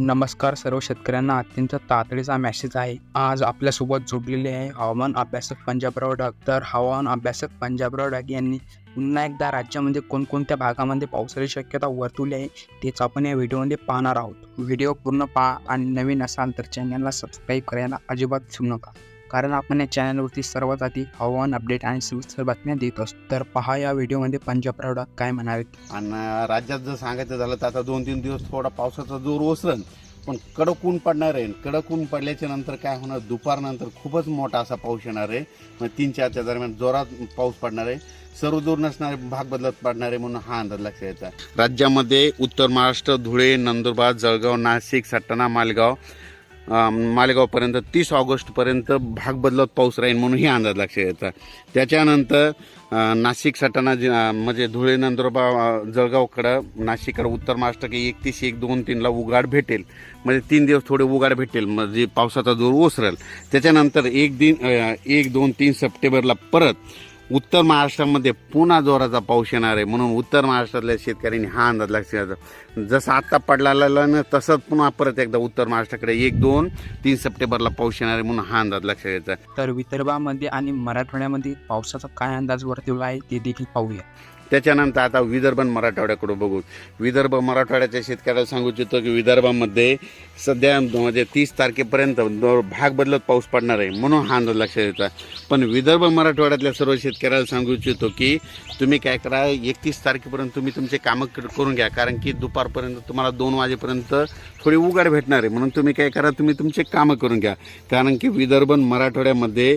नमस्कार सर्व शेतकऱ्यांना अत्यंत तातडीचा मेसेज आहे. आज आपल्यासोबत जोडलेले आहे हवामान अभ्यासक पंजाबराव डाग तर हवामान अभ्यासक पंजाबराव डाग यांनी पुन्हा एकदा राज्यामध्ये कोणकोणत्या भागामध्ये पावसाची शक्यता वर्तवली आहे तेच आपण या व्हिडिओमध्ये पाहणार आहोत. व्हिडिओ पूर्ण पहा आणि नवीन असाल तर चॅनलला सबस्क्राईब करायला अजिबात विसरू नका. कारण आपण या चॅनलवरती सर्वात आधी हवामान अपडेट आणि सुविस्तर बातम्या देत असतो तर पहा या व्हिडिओमध्ये पंजाब डाग काय म्हणावेत आणि राज्यात जर सांगायचं झालं तर आता दोन तीन दिवस थोडा पावसाचा जोर ओसरण पण कडक ऊन पडणार आहे. कडक ऊन पडल्याच्या नंतर काय होणार? दुपारनंतर खूपच मोठा असा पाऊस येणार आहे. मग तीन चारच्या दरम्यान जोरात पाऊस पडणार आहे. सर्व दूर नसणारे भाग बदलत पडणार आहे म्हणून हा अंदाज लक्षात येतात राज्यामध्ये उत्तर महाराष्ट्र धुळे नंदुरबार जळगाव नाशिक सटाणा मालगाव मालेगावपर्यंत तीस ऑगस्टपर्यंत भाग बदलत पाऊस राहील म्हणून ही अंदाज लक्षात यायचा त्याच्यानंतर नाशिक सटाणा जि- म्हणजे धुळे नंदुरबा जळगावकडं नाशिककडं उत्तर महाराष्ट्र काही एकतीस एक दोन तीनला उघाड भेटेल. म्हणजे तीन दिवस थोडे उघाड भेटेल म्हणजे पावसाचा जोर ओसरेल. त्याच्यानंतर एक दिन एक दोन तीन सप्टेंबरला परत उत्तर महाराष्ट्रामध्ये पुन्हा जोराचा पाऊस येणार आहे. म्हणून उत्तर महाराष्ट्रातल्या शेतकऱ्यांनी हा अंदाज लक्षात जसं आत्ता पडला ना तसंच पुन्हा परत एकदा उत्तर महाराष्ट्राकडे एक दोन तीन सप्टेंबरला पाऊस येणार आहे म्हणून हा अंदाज लक्षात घ्यायचा. तर विदर्भामध्ये आणि मराठवाड्यामध्ये पावसाचा काय अंदाज वर्तवला आहे ते देखील पाहूया. त्याच्यानंतर आता विदर्भ आणि मराठवाड्याकडे बघू. विदर्भ मराठवाड्याच्या शेतकऱ्याला सांगू इच्छितो की विदर्भामध्ये सध्या म्हणजे तीस तारखेपर्यंत दो- भाग बदलत पाऊस पडणार आहे म्हणून हा अंदाज लक्षात येतात पण विदर्भ मराठवाड्यातल्या सर्व शेतकऱ्याला सांगू इच्छितो की तुम्ही काय करा एकतीस तारखेपर्यंत तुम्ही तुमचे कामं करून घ्या कारण की दुपारपर्यंत तुम्हाला दोन वाजेपर्यंत थोडी उघाड भेटणार आहे. म्हणून तुम्ही काय करा तुम्ही तुमचे कामं करून घ्या. कारण की विदर्भ मराठवाड्यामध्ये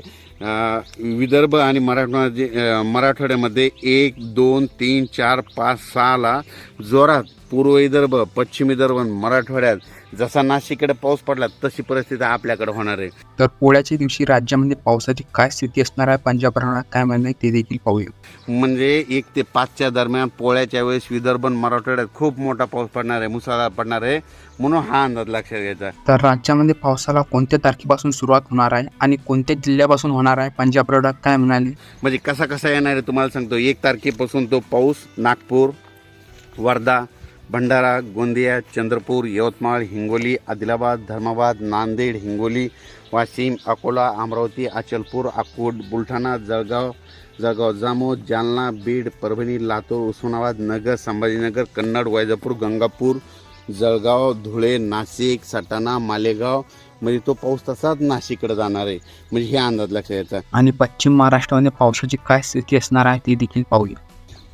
विदर्भ आणि मराठवाडा मराठवाड्यामध्ये एक दोन तीन चार पाच सहाला जोरात पूर्व विदर्भ पश्चिम विदर्भ मराठवाड्यात जसा नाशिककडे पाऊस पडला तशी परिस्थिती आपल्याकडे होणार आहे. तर पोळ्याच्या दिवशी राज्यामध्ये पावसाची काय स्थिती असणार आहे? पंजाब हरियाणा काय म्हणणं आहे ते देखील पाहूया. म्हणजे एक ते पाचच्या दरम्यान पोळ्याच्या वेळेस विदर्भ मराठवाड्यात खूप मोठा पाऊस पडणार आहे मुसळधार पडणार आहे म्हणून हा अंदाज लक्षात घ्यायचा. तर राज्यामध्ये पावसाला कोणत्या तारखेपासून सुरुवात होणार आहे आणि कोणत्या जिल्ह्यापासून होणार आहे? पंजाब प्रोडक्ट काय म्हणाले? म्हणजे कसा कसा येणार आहे तुम्हाला सांगतो. एक तारखेपासून तो पाऊस नागपूर वर्धा भंडारा गोंदिया चंद्रपूर यवतमाळ हिंगोली आदिलाबाद धर्माबाद नांदेड हिंगोली वाशिम अकोला अमरावती अचलपूर अकोट बुलढाणा जळगाव जळगाव जामोद जालना बीड परभणी लातूर उस्मानाबाद नगर संभाजीनगर कन्नड वैजापूर गंगापूर जळगाव धुळे नाशिक सटाणा मालेगाव. म्हणजे तो पाऊस तसाच नाशिककडे जाणार आहे. म्हणजे हे अंदाज लक्षात येतात आणि पश्चिम महाराष्ट्रामध्ये पावसाची काय स्थिती असणार आहे ती देखील पाहूया.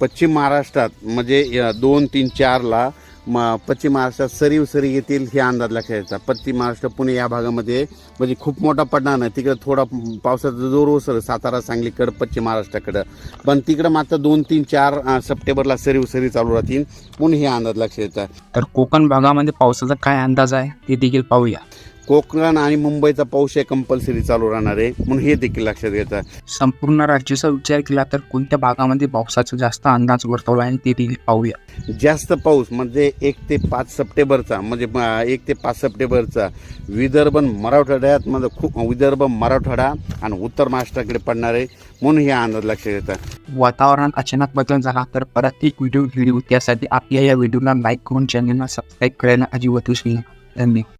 पश्चिम महाराष्ट्रात म्हणजे या दोन तीन चारला म पश्चिम महाराष्ट्रात सरीव सरी येतील हे अंदाज लक्षात पश्चिम महाराष्ट्र पुणे या भागामध्ये म्हणजे खूप मोठा पडणार नाही. तिकडं थोडा पावसाचा जोर ओसर सातारा सांगलीकडं पश्चिम महाराष्ट्राकडं. पण तिकडं मात्र दोन तीन चार सप्टेंबरला सरीव सरी चालू राहतील. म्हणून हे अंदाज लक्षात तर कोकण भागामध्ये पावसाचा काय अंदाज आहे ते देखील पाहूया. कोकण आणि मुंबईचा पाऊस हे कंपल्सरी चालू राहणार आहे. म्हणून हे देखील लक्षात घेतात संपूर्ण राज्याचा विचार केला तर कोणत्या भागामध्ये पावसाचा जास्त अंदाज वर्तवला आहे ते देखील पाहूया. जास्त पाऊस म्हणजे एक ते पाच सप्टेंबरचा म्हणजे एक ते पाच सप्टेंबरचा विदर्भ आणि मराठवाड्यात म्हणजे खूप विदर्भ मराठवाडा आणि उत्तर महाराष्ट्राकडे पडणार आहे. म्हणून हे अंदाज लक्षात येतात वातावरणात अचानक बदल झाला तर परत एक व्हिडिओ व्हिडिओ त्यासाठी आपल्या या व्हिडिओला लाईक करून चॅनलला सबस्क्राईब करायला अजिबात विसरू नका. धन्यवाद.